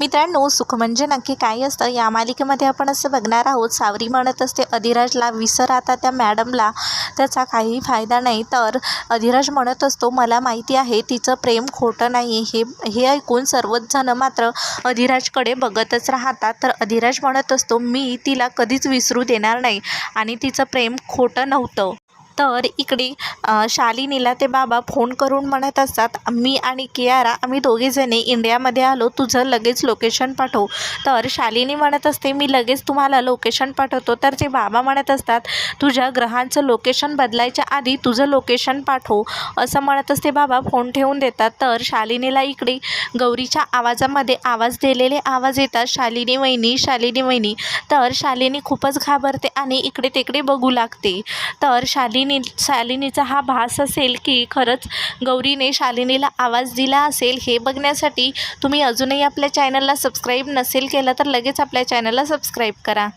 मित्रांनो सुख म्हणजे नक्की काय असतं. या मालिकेमध्ये आपण असं बघणार आहोत सावरी म्हणत असते अधिराजला विसर आता त्या मॅडमला त्याचा काही फायदा नाही. तर अधिराज म्हणत असतो मला माहिती आहे तिचं प्रेम खोटं नाही हे हे ऐकून सर्वच जण मात्र अधिराजकडे बघतच राहतात. तर अधिराज म्हणत असतो मी तिला कधीच विसरू देणार नाही आणि तिचं प्रेम खोटं नव्हतं. तर इकडे शालिनीला ते बाबा फोन करून म्हणत असतात मी आणि कियारा आम्ही दोघीजणी इंडियामध्ये आलो तुझं लगेच लोकेशन पाठव. तर शालिनी म्हणत असते मी लगेच तुम्हाला लोकेशन पाठवतो. तर ते बाबा म्हणत असतात तुझ्या ग्रहांचं लोकेशन बदलायच्या आधी तुझं लोकेशन पाठव. असं म्हणत असते बाबा फोन ठेवून देतात. तर शालिनीला इकडे गौरीच्या आवाजामध्ये आवाज दिलेले आवाज येतात शालिनी वहिनी शालिनी वहिनी. तर शालिनी खूपच घाबरते आणि इकडे तिकडे बघू लागते. तर शालिनी शालिनी शालिनीचा हा भास असेल की खरंच गौरीने शालिनीला आवाज दिला असेल हे बघण्यासाठी तुम्ही अजूनही आपल्या चॅनलला सबस्क्राईब नसेल केलं तर लगेच आपल्या चॅनलला सबस्क्राईब करा.